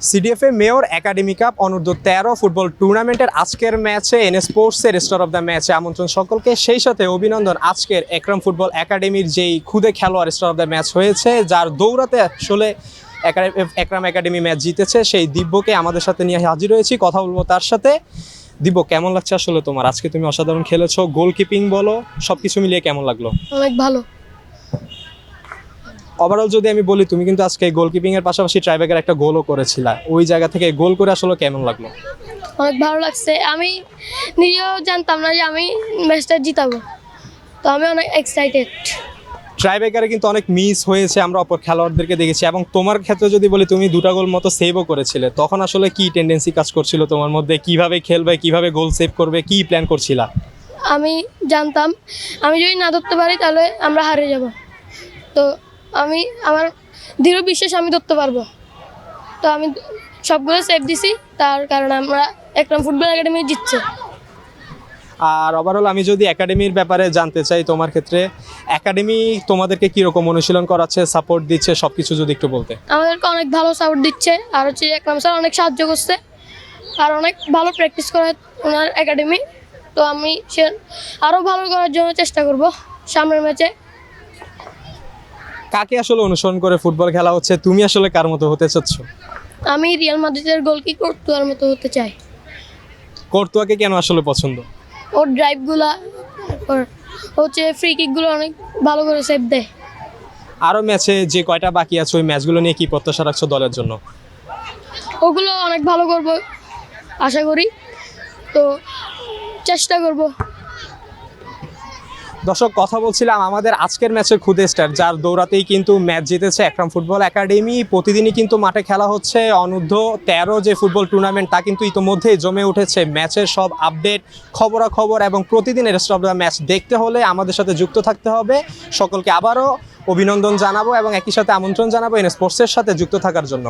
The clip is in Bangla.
সিডিএফএ মেয়র একাডেমি কাপ অনূর্ধ্ব তেরো ফুটবল টুর্নামেন্টের আজকের ম্যাচে এন স্পোর্টসের স্টার অফ দ্য ম্যাচে আমন্ত্রণ সকলকে। সেই সাথে অভিনন্দন, আজকের একরাম ফুটবল একাডেমির যেই খুদে খেলোয়াড় স্টার অফ দ্য ম্যাচ হয়েছে, যার দৌড়াতে আসলে একা- একরাম একাডেমি ম্যাচ জিতেছে, সেই দিব্যকে আমাদের সাথে নিয়ে হাজির হয়েছি, কথা বলব তার সাথে। দিব্য, কেমন লাগছে আসলে তোমার? আজকে তুমি অসাধারণ খেলেছো গোলকিপিং বলো সব কিছু মিলিয়ে কেমন লাগল? অনেক ভালো। ওভারঅল যদি আমি বলি তুমি কিন্তু আজকে গোলকিপিং এর পাশাপাশি ট্রাইব্যাকের একটা গোলও করেছিলা। ওই জায়গা থেকে গোল করে আসলে কেমন লাগল? অনেক ভালো লাগছে। আমি নিজেও জানতাম না যে আমি ম্যাচটা জিতাবো। তো আমি অনেক এক্সাইটেড ট্রাইব্যাকারে কিন্তু অনেক মিস হয়েছে আমরা অপর খেলোয়াড়দেরকে দেখেছি। এবং তোমার ক্ষেত্রে যদি বলি তুমি দুটা গোল মতো সেভও করেছিলে। তখন আসলে কি টেন্ডেন্সি কাজ করছিল তোমার মধ্যে? কীভাবে খেলবে কীভাবে গোল সেভ করবে কি প্ল্যান করছিলা? আমি জানতাম আমি যদি না ধরতে পারি তাহলে আমরা হারে যাব। তো আমি আমার দৃঢ় বিশ্বাস আমি ধরতে পারব। তো আমি সবগুলো সেভ দিছি তার কারণে আমরা একদম ফুটবল একাডেমি জিতছে। আর ওভারঅল আমি যদি একাডেমির ব্যাপারে জানতে চাই তোমার ক্ষেত্রে একাডেমি তোমাদেরকে কীরকম অনুশীলন করাচ্ছে সাপোর্ট দিচ্ছে সব কিছু যদি একটু বলতে। আমাদেরকে অনেক ভালো সাপোর্ট দিচ্ছে আর হচ্ছে একরাম স্যার অনেক সাহায্য করছে আর অনেক ভালো প্র্যাকটিস করে ওনার একাডেমি তো আমি সে আরও ভালো করার জন্য চেষ্টা করব সামনের ম্যাচে কাকে আসলে অনুসরণ করে ফুটবল খেলা হচ্ছে? তুমি আসলে কার মতো হতে চাচ্ছ? আমি রিয়াল মাদ্রিদের গোলকি করতুয়ার মতো হতে চাই। কর্তুয়াকে কেন আসলে পছন্দ? ওর ড্রাইভগুলা তারপর হচ্ছে ফ্রি কিকগুলো অনেক ভালো করে সেভ দেয়। আরও ম্যাচে যে কয়টা বাকি আছে ওই ম্যাচগুলো নিয়ে কি প্রত্যাশা রাখছো দলের জন্য? ওগুলো অনেক ভালো করব আশা করি। তো চেষ্টা করব। দর্শক, কথা বলছিলাম আমাদের আজকের ম্যাচের খুদে স্টার যার দৌড়াতেই কিন্তু ম্যাচ জিতেছে একরাম ফুটবল একাডেমি। প্রতিদিনই কিন্তু মাঠে খেলা হচ্ছে। অনূর্ধ্ব তেরো যে ফুটবল টুর্নামেন্ট তা কিন্তু ইতোমধ্যেই জমে উঠেছে। ম্যাচের সব আপডেট খবরাখবর এবং প্রতিদিনের দ্য ম্যাচ দেখতে হলে আমাদের সাথে যুক্ত থাকতে হবে। সকলকে আবারও অভিনন্দন জানাব এবং একই সাথে আমন্ত্রণ জানাব এন স্পোর্টসের সাথে যুক্ত থাকার জন্য।